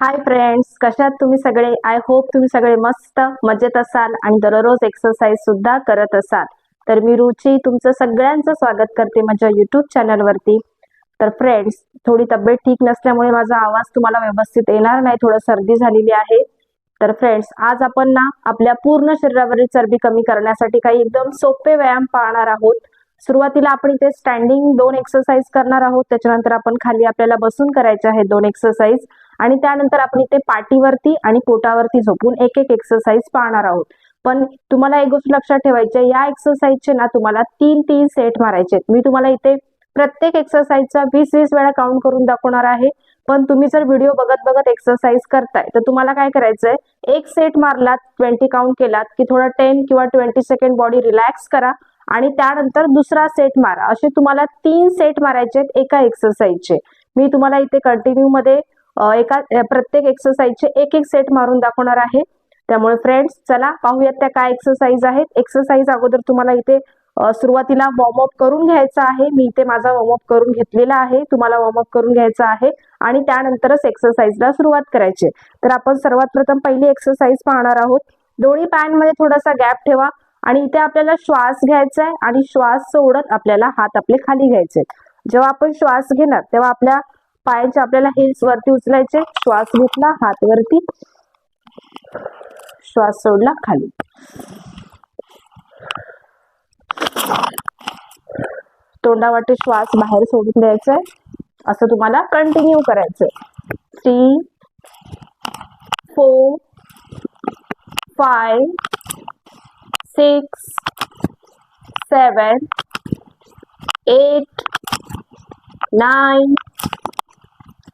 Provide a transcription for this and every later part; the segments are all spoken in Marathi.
हाय फ्रेंड्स कशात तुम्ही सगळे? आय होप तुम्ही सगळे मस्त मजेत असाल आणि दररोज एक्सरसाइज सुद्धा करत असाल. तर मी रुची तुमचं सगळ्यांचं स्वागत करते माझ्या युट्यूब चॅनलवरती तर फ्रेंड्स थोडी तब्येत ठीक नसल्यामुळे माझा आवाज तुम्हाला व्यवस्थित येणार नाही. थोडं सर्दी झालेली आहे. तर फ्रेंड्स आज आपण ना आपल्या पूर्ण शरीरावरील चरबी कमी करण्यासाठी काही एकदम सोपे व्यायाम पाहणार आहोत. सुरुवातीला आपण इथे स्टँडिंग दोन एक्सरसाइज करणार आहोत. त्याच्यानंतर आपण खाली आपल्याला बसून करायचे आहेत दोन एक्सरसाइज आणि त्यानंतर आपण इथे पाठीवरती आणि पोटावरती झोपून एक एक एक्सरसाइज पाहणार आहोत. पण तुम्हाला एक गोष्ट लक्षात ठेवायची या एक्सरसाइजचे ना तुम्हाला तीन तीन सेट मारायचे आहेत. मी तुम्हाला इथे प्रत्येक एक्सरसाइजचा वीस वीस वेळा काउंट करून दाखवणार आहे. पण तुम्ही जर व्हिडिओ बघत बघत एक्सरसाइज करताय तर तुम्हाला काय करायचंय? एक सेट मारलात ट्वेंटी काउंट केलात की थोडा टेन किंवा ट्वेंटी सेकंड बॉडी रिलॅक्स करा आणि त्यानंतर दुसरा सेट मारा. असे तुम्हाला तीन सेट मारायचे आहेत एका एक्सरसाइजचे मी तुम्हाला इथे कंटिन्यू मध्ये एका प्रत्येक एक्सरसाइजचे एक एक सेट मारून दाखवणार आहे. त्यामुळे फ्रेंड्स चला पाहूयात त्या काय एक्सरसाइज आहेत. एक्सरसाइज अगोदर तुम्हाला इथे सुरुवातीला वॉर्मअप करून घ्यायचा आहे. मी इथे माझा वॉर्मअप करून घेतलेला आहे. तुम्हाला वॉर्मअप करून घ्यायचा आहे. आणि त्यानंतरच एक्सरसाइजला सुरुवात करायची आहे. तर आपण सर्वात प्रथम पहिली एक्सरसाइज पाहणार आहोत. दोन्ही पायांमध्ये थोडासा गॅप ठेवा आणि इथे आपल्याला श्वास घ्यायचा आहे आणि श्वास सोडत आपल्याला हात आपले खाली घ्यायचे जेव्हा आपण श्वास घेणार तेव्हा आपल्या पायांचे आपल्याला हिल्स वरती उचलायचे. श्वास घेतला हात वरती. श्वास सोडला खाली. तोंडावाटे श्वास बाहेर सोडून द्यायचा. आहे असं तुम्हाला कंटिन्यू करायचंय three four five six seven eight nine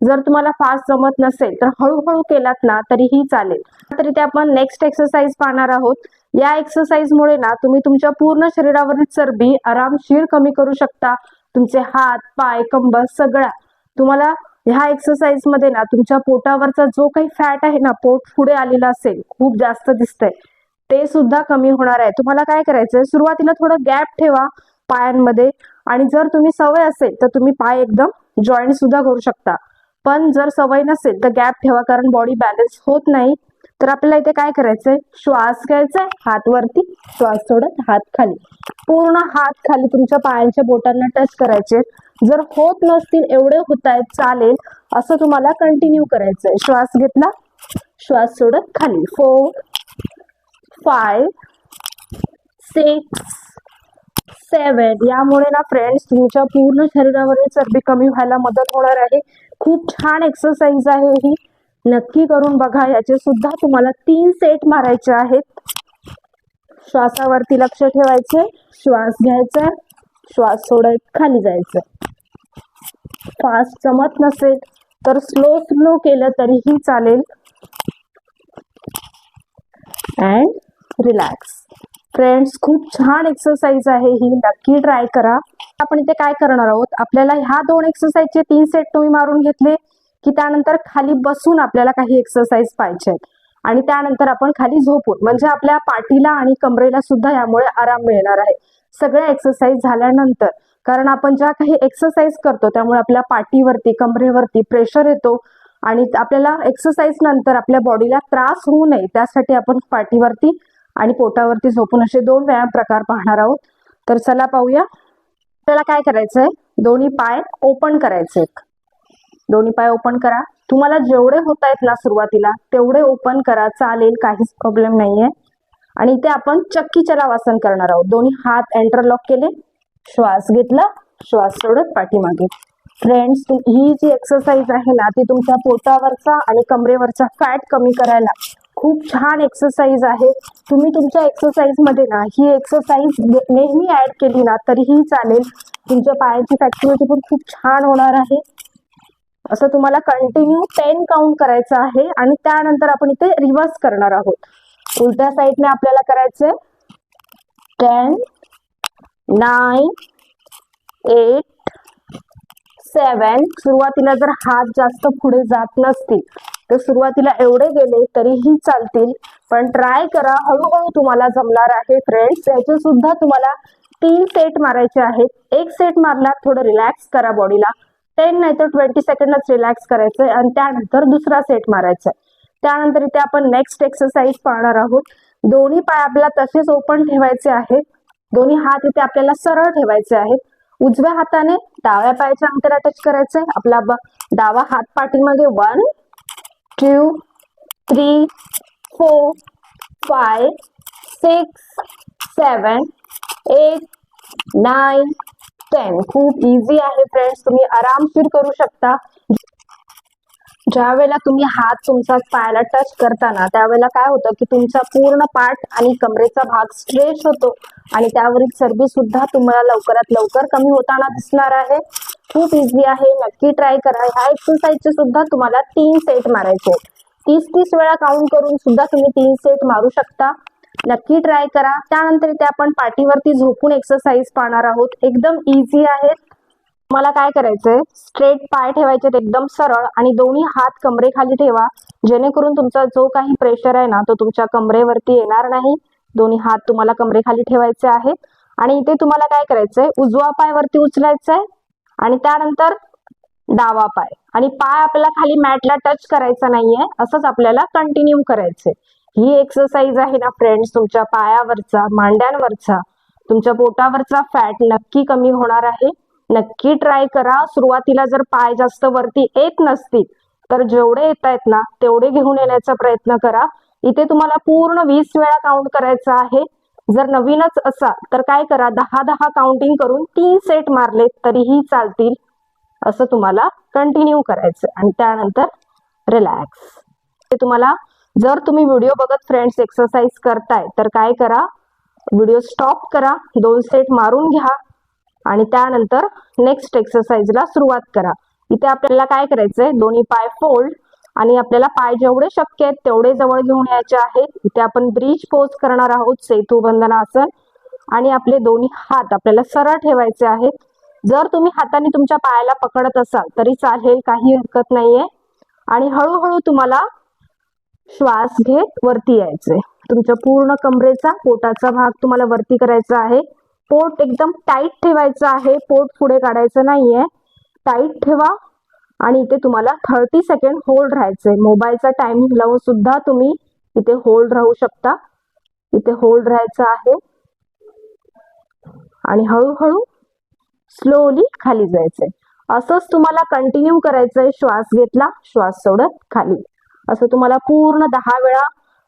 जर तुम्हाला फास्ट जमत नसेल तर हळूहळू केलात ना तरीही चालेल. तरी ते आपण नेक्स्ट एक्सरसाइज पाहणार आहोत. या एक्सरसाइज मुळे ना तुम्ही तुमच्या पूर्ण शरीरावरील चरबी आरामशीर कमी करू शकता. तुमचे हात पाय कंबर सगळा. तुम्हाला ह्या एक्सरसाइजमध्ये ना तुमच्या पोटावरचा जो काही फॅट आहे ना पोट पुढे आलेला असेल खूप जास्त दिसतंय. ते सुद्धा कमी होणार आहे. तुम्हाला काय करायचंय? सुरुवातीला थोडं गॅप ठेवा पायांमध्ये. आणि जर तुम्ही सवय असेल तर तुम्ही पाय एकदम जॉईंट सुद्धा करू शकता. पण जर सवय नसेल तर गॅप ठेवा कारण बॉडी बॅलन्स होत नाही. तर आपल्याला इथे काय करायचंय? श्वास घ्यायचा हात वरती श्वास सोडत हात खाली. पूर्ण हात खाली तुमच्या पायांच्या बोटांना टच करायचे. जर होत नसतील एवढे होत आहेत चालेल असं तुम्हाला कंटिन्यू करायचंय. श्वास घेतला श्वास सोडत खाली. फोर फाय सिक्स सेवन यामुळे ना फ्रेंड्स तुमच्या पूर्ण शरीरावरील चरबी कमी व्हायला मदत होणार आहे. खूप छान एक्सरसाइज आहे ही. नक्की करून बघा याचे सुद्धा तुम्हाला तीन सेट मारायचे आहेत. श्वासावरती लक्ष ठेवायचे श्वास घ्यायचा श्वास सोडत खाली जायचं. फास्ट जमत नसेल तर स्लो स्लो केलं तरीही चालेल. अँड रिलॅक्स फ्रेंड्स खूप छान एक्सरसाइज आहे ही. नक्की ट्राय करा. आपण इथे काय करणार आहोत? आपल्याला ह्या दोन एक्सरसाइजचे तीन सेट तुम्ही मारून घेतले की त्यानंतर खाली बसून आपल्याला काही एक्सरसाइज पाहिजे. आणि त्यानंतर आपण खाली झोपून म्हणजे आपल्या पाठीला आणि कमरेला सुद्धा यामुळे आराम मिळणार आहे. सगळ्या एक्सरसाइज झाल्यानंतर कारण आपण ज्या काही एक्सरसाइज करतो त्यामुळे आपल्या पाठीवरती कमरेवरती प्रेशर येतो आणि आपल्याला एक्सरसाइज नंतर आपल्या बॉडीला त्रास होऊ नये. त्यासाठी आपण पाठीवरती आणि पोटावरती झोपून असे दोन व्यायाम प्रकार पाहणार आहोत. तर चला पाहूया. आपल्याला काय करायचंय? दोन्ही पाय ओपन करायचे. दोन्ही पाय ओपन करा. तुम्हाला जेवढे होत आहेत ना सुरुवातीला तेवढे ओपन करा. चालेल काहीच प्रॉब्लेम नाहीये. आणि इथे आपण चक्की चलावासन करणार आहोत. दोन्ही हात एंटरलॉक केले. श्वास घेतला. श्वास सोडत पाठीमागे. फ्रेंड्स ही जी एक्सरसाइज आहे ना ती तुमच्या पोटावरचा आणि कमरेवरचा फॅट कमी करायला खूप छान एक्सरसाइज आहे. तुम्ही तुमच्या एक्सरसाइजमध्ये ना ही एक्सरसाइज नेहमी ऍड केली ना तरीही चालेल. तुमच्या पायांची फॅक्टिव्हिटी पण खूप छान होणार आहे. असं तुम्हाला कंटिन्यू टेन काउंट करायचं आहे आणि त्यानंतर आपण इथे रिव्हर्स करणार आहोत. उलट्या साईडने आपल्याला करायचंय टेन नाईन एट सेवन सुरुवातीला जर हात जास्त पुढे जात नसतील तर सुरुवातीला एवढे गेले तरीही चालतील. पण ट्राय करा. हळूहळू तुम्हाला जमणार आहे फ्रेंड्स याचे सुद्धा तुम्हाला तीन सेट मारायचे आहेत. एक सेट मारला थोडं रिलॅक्स करा बॉडीला टेन नाही तर ट्वेंटी सेकंडच रिलॅक्स करायचंय आणि त्यानंतर दुसरा सेट मारायचा आहे त्यानंतर इथे आपण नेक्स्ट एक्सरसाइज पाहणार आहोत. दोन्ही पाय आपल्याला तसेच ओपन ठेवायचे आहेत. दोन्ही हात इथे आपल्याला सरळ ठेवायचे आहेत. उजव्या हाताने डाव्या पायाच्या अंतर अटॅच करायचंय. आपला ब- डावा हात पाठीमागे one two, three four five six seven eight nine ten खूप इझी आहे फ्रेंड्स तुम्ही आरामशीर करू शकता. ज्या वेळेला तुम्ही हात तुमचा पायाला टच करताना त्यावेळेला काय होतं की तुमचा पूर्ण पाठ आणि कमरेचा भाग स्ट्रेच होतो आणि त्यावरील चरबी सुद्धा तुम्हाला लवकरात लवकर कमी होताना दिसणार आहे. खूप इझी आहे. नक्की ट्राय करा. ह्या एक्सरसाइजचे सुद्धा तुम्हाला तीन सेट मारायचे तीस तीस वेळा काउंट करून सुद्धा तुम्ही तीन सेट मारू शकता. नक्की ट्राय करा. त्यानंतर इथे आपण पाठीवरती झोपून एक्सरसाइज पाहणार आहोत. एकदम इझी आहेत मला काय करायचंय? स्ट्रेट पाय ठेवायचे एकदम सरळ आणि दोन्ही हात कमरेखाली ठेवा. जेणेकरून तुमचा जो काही प्रेशर आहे ना तो तुमच्या कमरेवरती येणार नाही. दोन्ही हात तुम्हाला कमरेखाली ठेवायचे आहेत. आणि इथे तुम्हाला काय करायचंय? उजवा पाय वरती उचलायचा आहे आणि त्यानंतर डावा पाय. आणि पाय आपल्याला खाली मॅटला टच करायचा नाहीये असंच आपल्याला कंटिन्यू करायचंय. ही एक्सरसाइज आहे ना फ्रेंड्स तुमच्या पायावरचा मांड्यांवरचा तुमच्या पोटावरचा फॅट नक्की कमी होणार आहे. नक्की ट्राय करा. सुरुवातीला जर पाय जास्त वरती येत नसतील तर जेवढे येत आहेत ना तेवढे घेऊन येण्याचा प्रयत्न करा. इथे तुम्हाला पूर्ण वीस वेळा काउंट करायचा आहे. जर नवीनच असाल तर काय करा दहा दहा काउंटिंग करून तीन सेट मारले तरीही चालतील असं तुम्हाला कंटिन्यू करायचं. आणि त्यानंतर रिलॅक्स ते तुम्हाला जर तुम्ही व्हिडिओ बघत फ्रेंड्स एक्सरसाइज करताय तर काय करा व्हिडिओ स्टॉप करा दोन सेट मारून घ्या आणि त्यानंतर नेक्स्ट एक्सरसाइजला सुरुवात करा. इथे आपल्याला काय करायचंय दोन्ही पाय फोल्ड आणि आपल्याला पाय जेवढे शक्य आहेत तेवढे जवळ घेऊन यायचे आहेत इथे आपण ब्रिज पोज करणार आहोत सेतू बंधनासन आणि आपले दोन्ही हात आपल्याला सरळ ठेवायचे आहेत. जर तुम्ही हाताने तुमच्या पायाला पकडत असाल तरी चालेल काही हरकत नाहीये. आणि हळूहळू तुम्हाला श्वास घेत वरती यायचे. तुमच्या पूर्ण कमरेचा पोटाचा भाग तुम्हाला वरती करायचा आहे. पोट एकदम टाईट ठेवायचं आहे. पोट पुढे काढायचं नाहीये. टाईट ठेवा. आणि इथे तुम्हाला थर्टी सेकंड होल्ड राहायचंय. मोबाईलचा टायमिंग लावून सुद्धा तुम्ही इथे होल्ड राहू शकता. इथे होल्ड राहायचं आहे. आणि हळूहळू स्लोली खाली जायचंय. असंच तुम्हाला कंटिन्यू करायचंय श्वास घेतला श्वास सोडत खाली. असं तुम्हाला पूर्ण दहा वेळा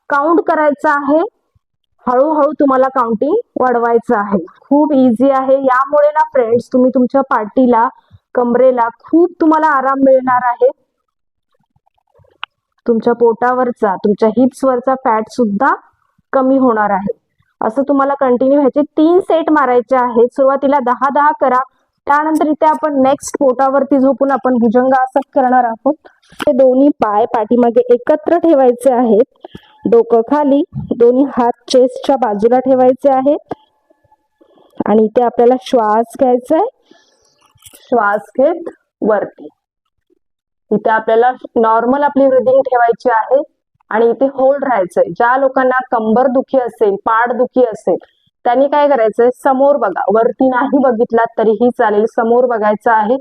काउंट करायचं आहे. हळूहळू तुम्हाला काउंटिंग वाढवायचं आहे. खूप इझी आहे. यामुळे ना फ्रेंड्स तुम्ही तुमच्या पार्टीला कमरेला खूप तुम्हाला आराम मिळणार आहे. तुमच्या पोटावरचा तुमच्या हिप्सवरचा फॅट सुद्धा कमी होणार आहे. असं तुम्हाला कंटिन्यू ह्याचे तीन सेट मारायचे आहेत. सुरुवातीला दहा दहा करा. त्यानंतर इथे आपण नेक्स्ट पोटावरती झोपून आपण भुजंगासन करणार आहोत. ते दोन्ही पाय पाठीमागे एकत्र ठेवायचे आहेत. डोकं खाली दोन्ही हात चेस्टच्या बाजूला ठेवायचे आहेत. आणि इथे आपल्याला श्वास घ्यायचा आहे. श्वास घेत वरती. इथे आपल्याला नॉर्मल आपली ब्रिदिंग ठेवायची आहे आणि इथे होल्ड राहायचंय. ज्या लोकांना कंबर दुखी असेल पाठ दुखी असेल त्यांनी काय करायचंय? समोर बघा. वरती नाही बघितला तरीही चालेल. समोर बघायचं आहे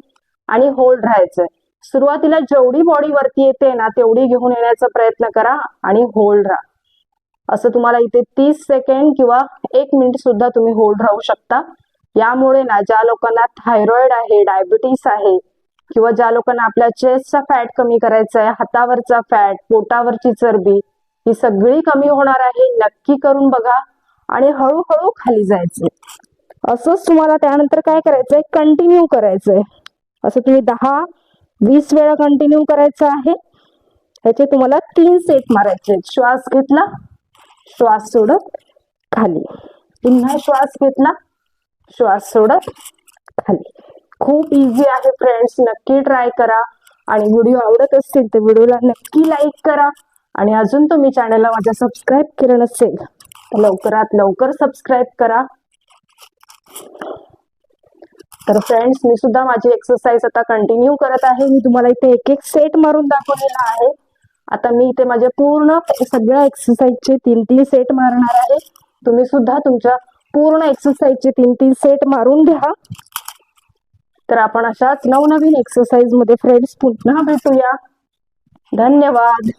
आणि होल्ड राहायचंय. सुरुवातीला जेवढी बॉडी वरती येते ना तेवढी घेऊन येण्याचा प्रयत्न करा आणि होल्ड राहा. असं तुम्हाला इथे तीस सेकंड किंवा एक मिनिट सुद्धा तुम्ही होल्ड राहू शकता. यामुळे ना ज्या लोकांना थायरॉइड आहे डायबिटीस आहे किंवा ज्या लोकांना आपल्या चेस्टचा फॅट कमी करायचा आहे हातावरचा फॅट पोटावरची चरबी ही सगळी कमी होणार आहे नक्की करून बघा आणि हळूहळू खाली जायचे. असंच तुम्हाला त्यानंतर काय करायचंय? कंटिन्यू करायचंय. असं तुम्ही दहा वीस वेळा कंटिन्यू करायचं आहे. ह्याचे तुम्हाला तीन सेट मारायचे श्वास घेतला श्वास सोडत खाली. पुन्हा श्वास घेतला श्वास सोडत खाली. खूप इझी आहे फ्रेंड्स नक्की ट्राय करा. आणि व्हिडिओ आवडत असतील तर व्हिडिओला नक्की लाईक करा. आणि अजून तुम्ही चॅनलला माझ्या सबस्क्राईब केलं नसेल तर लवकरात लवकर सबस्क्राईब करा. तर फ्रेंड्स मी सुद्धा माझी एक्सरसाइज आता कंटिन्यू करत आहे. मी तुम्हाला इथे एक एक सेट मारून दाखवलेला आहे. आता मी इथे माझे पूर्ण सगळ्या एक्सरसाइजचे तीन तीन सेट मारणार आहे. तुम्ही सुद्धा तुमच्या पूर्ण एक्सरसाइजचे तीन तीन सेट मारून घ्या तर आपण अशाच नवनवीन एक्सरसाइजमध्ये फ्रेंड्स पुन्हा भेटूया. धन्यवाद.